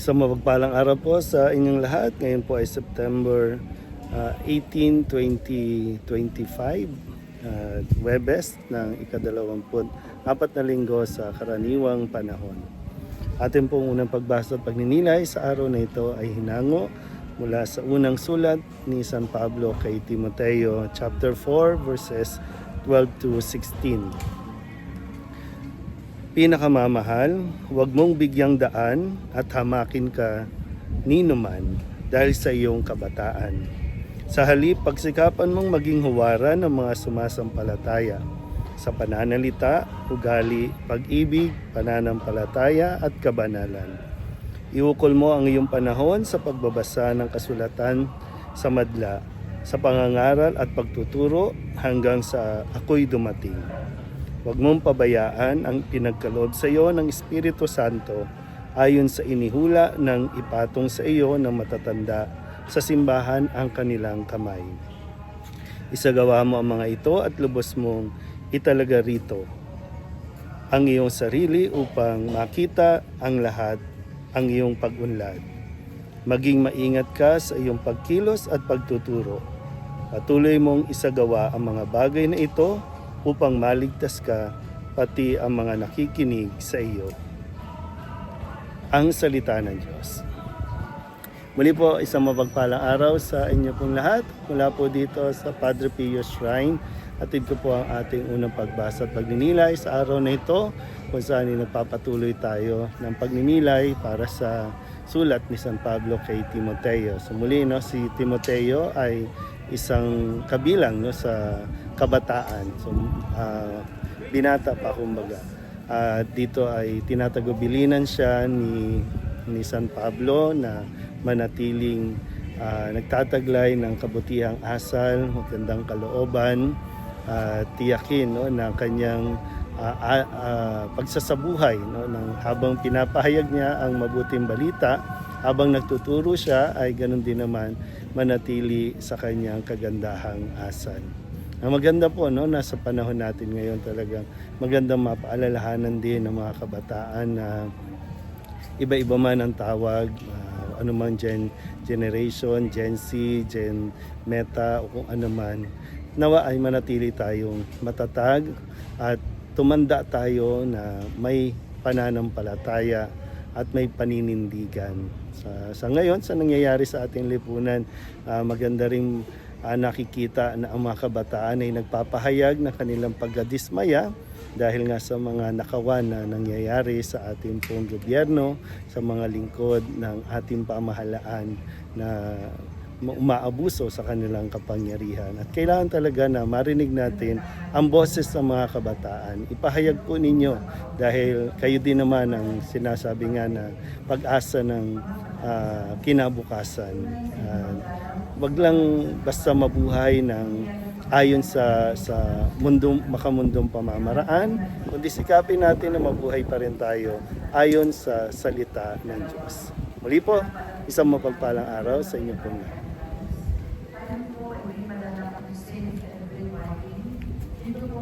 Isang mapagpalang araw po sa inyong lahat. Ngayon po ay September ah, 18, 2025. Uh, Webes ng ikadalawamput apat na linggo sa karaniwang panahon. Atin pong unang pagbasa at pagninilay sa araw na ito ay hinango mula sa unang sulat ni San Pablo kay Timoteo chapter 4 verses 12 to 16 pinakamamahal, huwag mong bigyang daan at hamakin ka ninuman dahil sa iyong kabataan. Sa halip, pagsikapan mong maging huwara ng mga sumasampalataya sa pananalita, ugali, pag-ibig, pananampalataya at kabanalan. Iukol mo ang iyong panahon sa pagbabasa ng kasulatan sa madla, sa pangangaral at pagtuturo hanggang sa ako'y dumating. Huwag mong pabayaan ang pinagkaloob sa iyo ng Espiritu Santo ayon sa inihula ng ipatong sa iyo ng matatanda sa simbahan ang kanilang kamay. Isagawa mo ang mga ito at lubos mong italaga rito ang iyong sarili upang makita ang lahat ang iyong pag-unlad. Maging maingat ka sa iyong pagkilos at pagtuturo. Patuloy mong isagawa ang mga bagay na ito upang maligtas ka pati ang mga nakikinig sa iyo. Ang salita ng Diyos. Muli po, isang mapagpalang araw sa inyo pong lahat. Mula po dito sa Padre Pio Shrine. Atid ko po ang ating unang pagbasa at pagninilay sa araw na ito kung saan nagpapatuloy tayo ng pagninilay para sa sulat ni San Pablo kay Timoteo. So muli, no, si Timoteo ay isang kabilang no, sa kabataan. So, ah, binata pa kumbaga. At dito ay tinatagubilinan siya ni, ni San Pablo na manatiling ah, nagtataglay ng kabutihang asal, magandang kalooban, at tiyakin no, na kanyang ah, ah, pagsasabuhay no, ng habang pinapahayag niya ang mabuting balita, habang nagtuturo siya ay ganun din naman manatili sa kanyang kagandahang asal. Ang maganda po, no, nasa panahon natin ngayon talagang magandang mapaalalahanan din ng mga kabataan na iba-iba man ang tawag, uh, ano man gen, generation, Gen Z, Gen Meta, o kung ano man, nawa ay manatili tayong matatag at tumanda tayo na may pananampalataya at may paninindigan. Sa, sa ngayon, sa nangyayari sa ating lipunan, ah, maganda rin ah, nakikita na ang mga kabataan ay nagpapahayag ng kanilang pagkadismaya dahil nga sa mga nakawan na nangyayari sa ating pong gobyerno, sa mga lingkod ng ating pamahalaan na ma- umaabuso sa kanilang kapangyarihan. At kailangan talaga na marinig natin ang boses ng mga kabataan. Ipahayag po ninyo dahil kayo din naman ang sinasabi nga na pag-asa ng ah, kinabukasan. Ah, wag lang basta mabuhay ng ayon sa sa mundong makamundong pamamaraan, kundi sikapin natin na mabuhay pa rin tayo ayon sa salita ng Diyos. Muli po, isang mapagpalang araw sa inyo pong lahat. Dito po